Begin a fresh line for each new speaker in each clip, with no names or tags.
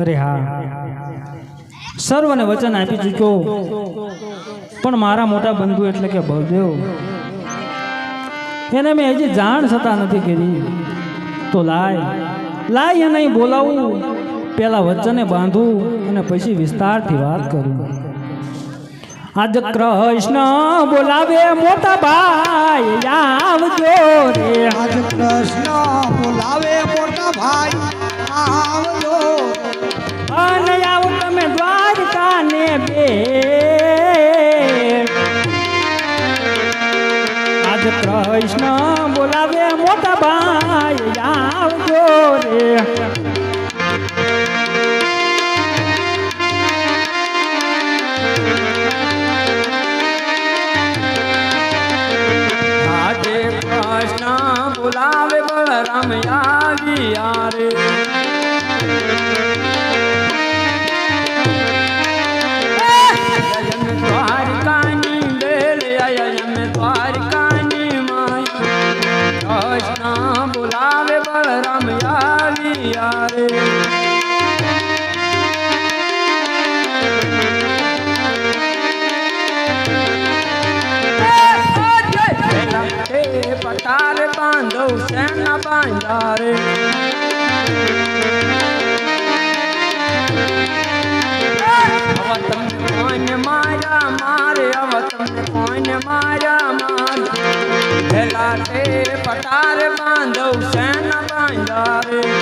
અરે હા. સર્વને વચન આપી ચૂક્યો. પણ મારા મોટા બંધુ એટલે કે બળદેવ એને મેં હજી જાણ છતાં નથી કરી. તો લાય લાય એને બોલાવું. પેલા વચને બાંધું અને પછી વિસ્તારથી વાત કરું. આજ કૃષ્ણ બોલાવે મોટા ભાઈ, આવજો રે.
આજ કૃષ્ણ
કૃષ્ણ બોલાવે બળરામ આવ્યા રે દ્વારકાની બેલ અયમ દ્વારકાની માય. કૃષ્ણ બોલાવે બળરામ બાંધો સેના બાંધા રે હવે તમને કોઈને માર્યા મારે કોઈને માર્યા મારે પેલા તે પટાર બાંધો સેના બાંધા રે.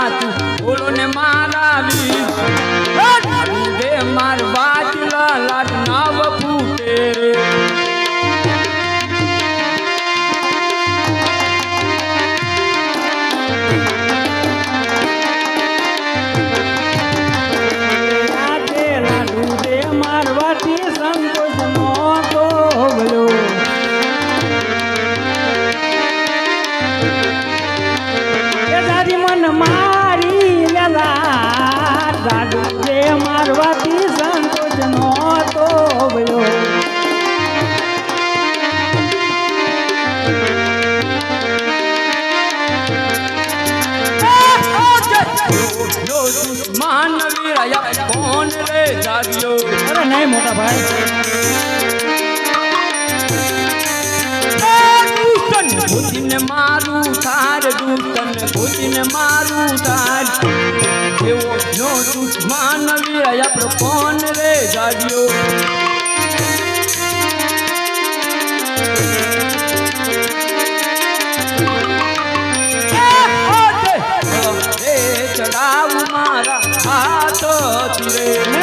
સાચું બોલો ને મારા વીર માર નહીં મોટા ભાઈ. ભૂતિને મારું તાર, દૂતન, ભૂતિને મારું તાર. એવો જો તું માનવી આપણો કોણ રે જાડ્યો ચડાવું મારા હાથ રે.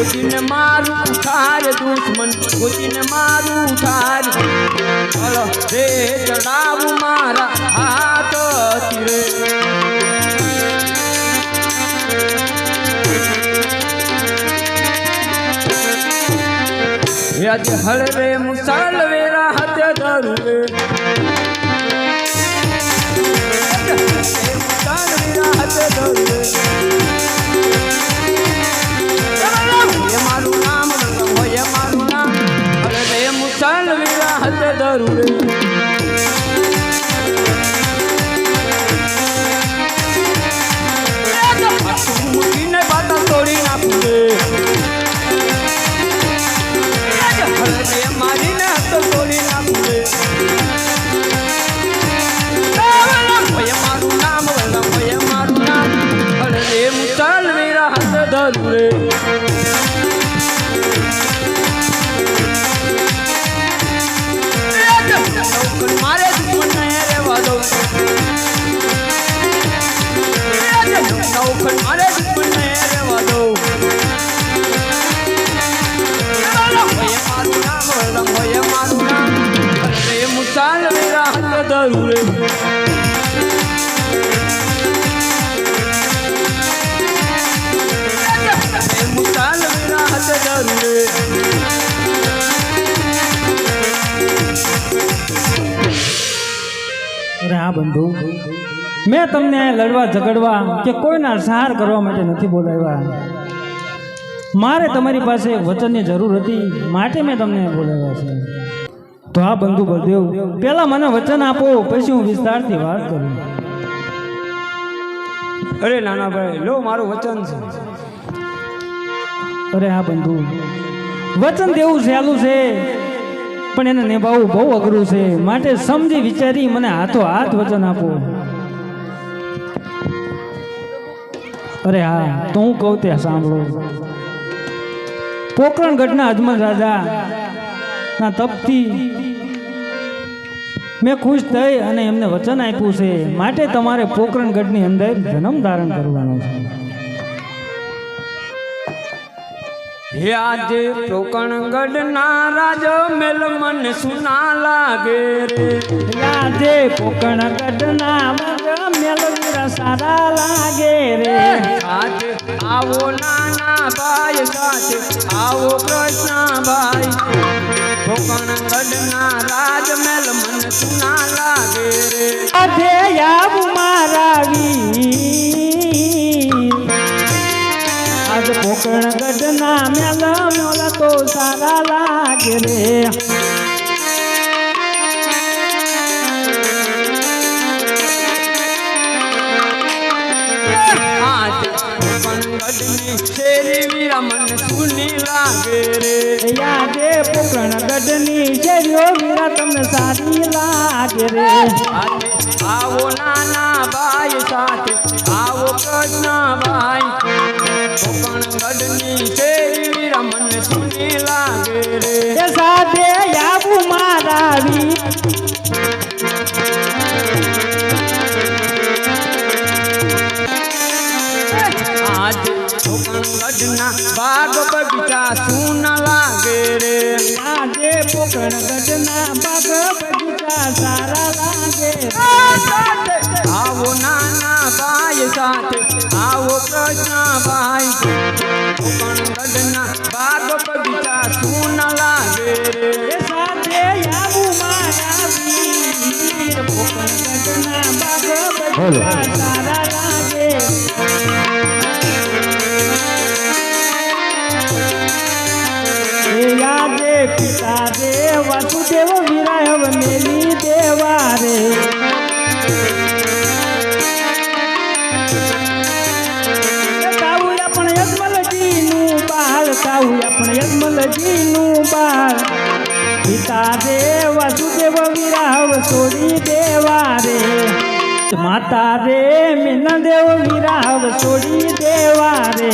ખોટીને મારું ઠાર દુશ્મન ખોટીને મારું ઠાર હલો રે ચડાવું મારા હાથ તીરે યાદ હળવે મુસાલ વેરા હાથે ધરું साल राहत दरूर। साल राहत दरूर। હા, બંધુ.
મેં તમને લડવા ઝઘડવા કે કોઈના સહાર કરવા માટે નથી બોલાવ્યા. મારે તમારી પાસે વચનની જરૂર હતી, માટે મેં તમને બોલાવ્યા છે. તો આ બંધુ બળદેવ પહેલા મને વચન આપો પછી હું વિસ્તારથી વાત કરું.
અરે નાના ભાઈ લો મારું વચન છે.
અરે આ બંધુ વચન દેવું સહેલું છે પણ એને નિભાવવું બહુ અઘરું છે. માટે સમજી વિચારી મને હાથો હાથ વચન આપો. અરે હા તો હું કહું ત્યાં સાંભળો. પોકરણગઢના અજમલ રાજા ના તપથી મેં ખુશ થઈ અને એમને વચન આપ્યું છે. માટે તમારે પોકરણગઢની અંદર જન્મ ધારણ કરવાનો છે.
હે આજે પોકણગઢ ના રાજ મેલ મન સુના લાગે રે.
આજે કોકણ ગઢના મગ મેલવીરા સારા લાગે રે.
આજે આવો નાના ભાઈ સાથે આવો કૃષ્ણ ભાઈ. ટોકણગઢ ના રાજ મેલ મન સુના લાગે રે
અધે આવું મારા વીર આજ કોકણ ગઢના મેલ
મન સુની લાગે રે.
યાદે કોકણ ગઢની શેરીઓ વીરા તમને સારી લાગે રે.
આવો નાના ભાઈ સાથે આવો કૃષ્ણ ભાઈ કોકણગઢની શેરી વીરા મને સુની લાગે રે.
સાથે આવું મારા
કોકણગઢના બાગ બગીચા સૂન લાગે રે?
આજે પોકણ ગઢના બાગ બગીચા સારા લાગે
આવો નાના ભાઈ સાથે આવો કૃષ્ણ ભાઈ. કોકણગઢના બાગ બગીચા સૂન લાગે રે?
સાથે આવું મારા વીર. પોકણ ગઢના બાગ બગીચા સારા લાગે માતા રે મીન દેવ વિરાવ છોડી દેવા રે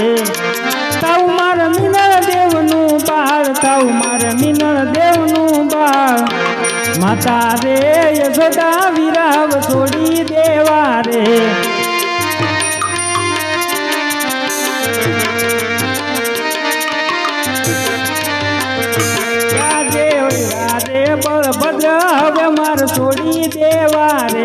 તાવ માર મીનળ દેવનું બાળ તાવ માર મીનળ દેવનું બાળ. માતા રે યશોદા વિરાવ છોડી દેવા રે બળભદ્ર હવે માર છોડી દેવા રે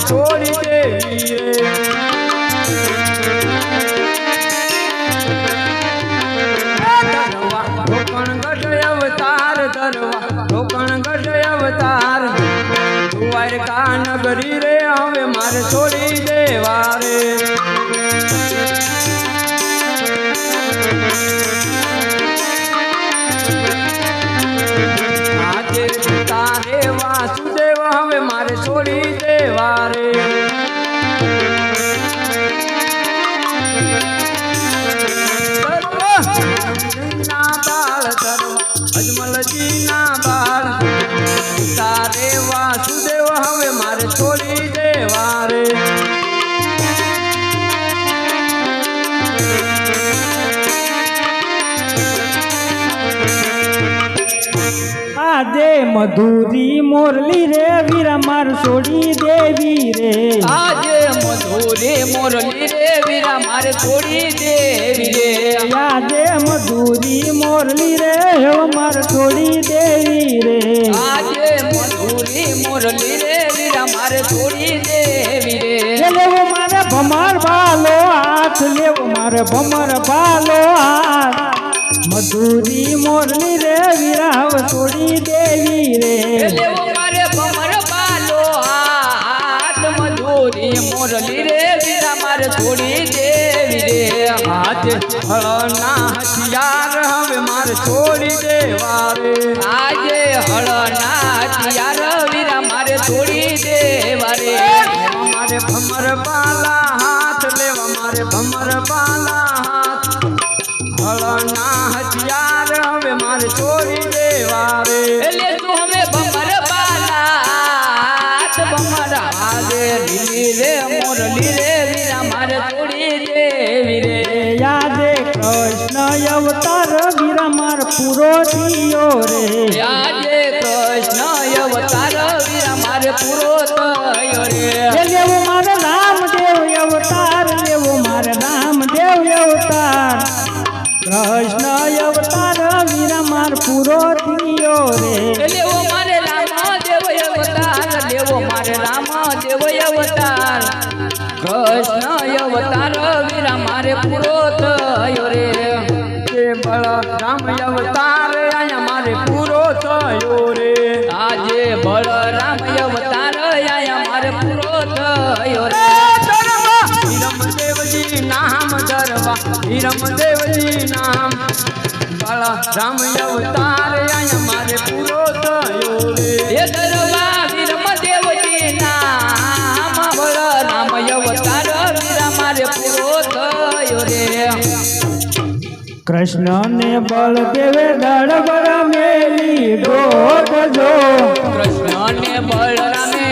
છોડી દેવી રે
ધરવા ઢોકણગઢ અવતાર ધરવા ઢોકણગઢ અવતાર. દ્વારકા નગરી રે, હવે મારે છોડી દેવા રે
મધુરી મોરલી રે વીરા માર છોડી દેવી રે.
આજે મધુરી મોરલી રે વીરા મારે થોડી દેવી રે.
આજે મધુરી મોરલી રે હો માર છોડી દેવી રે.
આજે મધુરી મોરલી રે વીરા મારે થોડી દેવી રે.
લેવો મારે ભમર ભાલો હાથ લેવો મારે ભમર ભાલો હાથ. મધુરી મોરલી રે વિરાવ છોડી દેવી રે.
લેવો મારે ભમર બાલો હાથ મધુરી મોરલી રે વીરા મારે થોડી દેવી રે. આજે હળના હથિયાર હવે મારે છોડી દેવા રે. આજે હળના હથિયાર વીરા મારે છોડી દેવા રે. મારે ભમર બાલા હળના હથિયાર હવે મારે છોડી દેવા રે એટલે તું હવે બમર બાલાત બમર હાલે લીલી રે મોરલી રે વીરા મારે છોડી દેવી રે.
યાદે કૃષ્ણ અવતાર વીરા માર પૂરો થયો રે.
યાદે કૃષ્ણ અવતાર વીરા મારે પૂરો થયો રે.
લેવો મારે પૂરો થયો રે
એ બળરામ અવતાર આયા મારે પૂરો થયો રે આજે બળરામ અવતાર આયા મારે પૂરો થયો રે હીરમદેવજી નામ ધરવા હીરમદેવજી નામ બાળા રામ અવતાર આયા મારે પૂરો થયો રે
કૃષ્ણ ને બળદેવે દળબર મેલી ડોટ જો
કૃષ્ણ ને બળરામે દડવડ